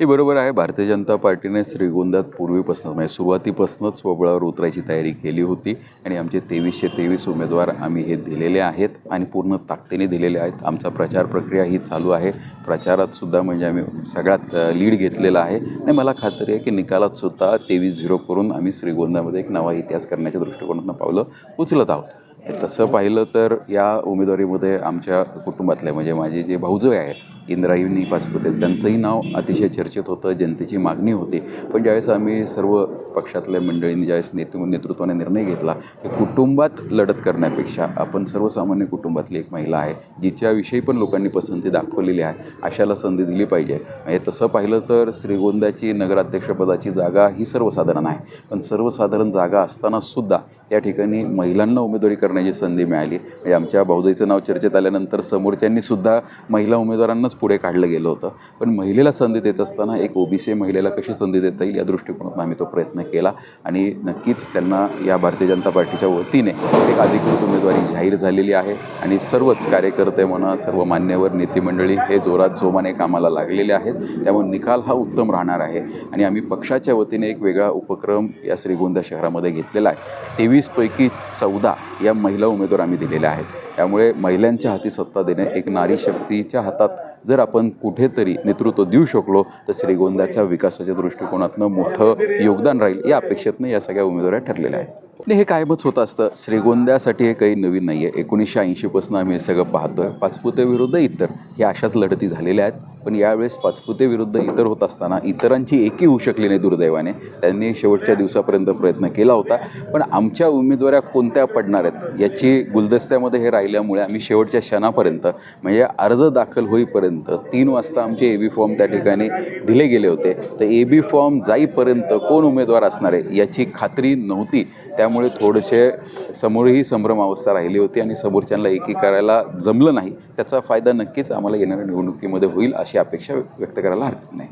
हे बरोबर आहे. भारतीय जनता पार्टीने श्रीगोंद्यात पूर्वीपासून म्हणजे सुरुवातीपासूनच स्वबळावर उतरायची तयारी केली होती आणि आमचे तेवीसशे तेवीस उमेदवार आम्ही हे दिलेले आहेत आणि पूर्ण ताकदीने दिलेले आहेत. आमचा प्रचार प्रक्रिया ही चालू आहे. प्रचारात सुद्धा म्हणजे आम्ही सगळ्यात लीड घेतलेला आहे. आणि मला खात्री आहे की निकालात सुद्धा तेवीस झिरो करून आम्ही श्रीगोंद्यामध्ये एक नवा इतिहास करण्याच्या दृष्टिकोनातून पावलं उचलत आहोत. तसं पाहिलं तर या उमेदवारीमध्ये आमच्या कुटुंबातले म्हणजे माझे जे भाऊजय आहेत इंद्रायणी पासपुते त्यांचंही नाव अतिशय चर्चेत होतं जनतेची मागणी होती. पण ज्यावेळेस आम्ही सर्व पक्षातल्या मंडळींनी ज्यावेळेस नेतृ नेतृत्वाने निर्णय घेतला की कुटुंबात लढत करण्यापेक्षा आपण सर्वसामान्य कुटुंबातली एक महिला आहे जिच्याविषयी पण लोकांनी पसंती दाखवलेली आहे अशाला संधी दिली पाहिजे. म्हणजे तसं पाहिलं तर श्रीगोंद्याची नगराध्यक्षपदाची जागा ही सर्वसाधारण आहे. पण सर्वसाधारण जागा असतानासुद्धा त्या ठिकाणी महिलांना उमेदवारी करण्याची संधी मिळाली. म्हणजे आमच्या भाऊजाईचं नाव चर्चेत आल्यानंतर समोरच्यांनी सुद्धा महिला उमेदवारांनाच पुढे काढलं गेलं होतं. पण महिलेला संधी देत असताना एक ओबीसी महिलेला कशी संधी देता येईल या दृष्टिकोनातून आम्ही तो प्रयत्न केला. आणि नक्कीच त्यांना या भारतीय जनता पार्टीच्या वतीने एक अधिकृत उमेदवारी जाहीर झालेली आहे. आणि सर्वच कार्यकर्ते म्हणा सर्व मान्यवर नेतेमंडळी हे जोरात जोमाने कामाला लागलेले आहेत. त्यामुळे निकाल हा उत्तम राहणार आहे. आणि आम्ही पक्षाच्या वतीने एक वेगळा उपक्रम या श्रीगोंदा शहरामध्ये घेतलेला आहे. तेवीसपैकी चौदा या महिला उमेदवार आम्ही दिलेल्या आहेत. त्यामुळे महिलांच्या हाती सत्ता देणे एक नारी शक्तीच्या हातात जर आपण कुठेतरी नेतृत्व देऊ शकलो तर श्रीगोंद्याच्या विकासाच्या दृष्टिकोनातनं मोठं योगदान राहील या अपेक्षेतनं या सगळ्या उमेदवाऱ्या ठरलेल्या आहेत. नाही हे कायमच होत असतं. श्रीगोंद्यासाठी हे काही नवीन नाही आहे एकोणीसशे ऐंशीपासून आम्ही हे सगळं पाहतो आहे पाचपुते विरुद्ध इतर या अशाच लढती झालेल्या आहेत. पण यावेळेस पाचपुते विरुद्ध इतर होत असताना इतरांची एकी होऊ शकली नाही दुर्दैवाने. त्यांनी शेवटच्या दिवसापर्यंत प्रयत्न केला होता. पण आमच्या उमेदवाऱ्या कोणत्या पडणार आहेत? याची गुलदस्त्यामध्ये हे राहिल्यामुळे आम्ही शेवटच्या क्षणापर्यंत म्हणजे अर्ज दाखल होईपर्यंत तीन वाजता आमचे ए बी फॉर्म त्या ठिकाणी दिले गेले होते. तर ए बी फॉर्म जाईपर्यंत कोण उमेदवार असणार आहे याची खात्री नव्हती. त्यामुळे थोडेसे समोरही संभ्रम अवस्था राहिली होती आणि समोरच्यांना एकी करायला जमलं नाही. त्याचा फायदा नक्कीच आम्हाला येणाऱ्या निवडणुकीमध्ये होईल अशी अपेक्षा व्यक्त करायला हरकत नाही.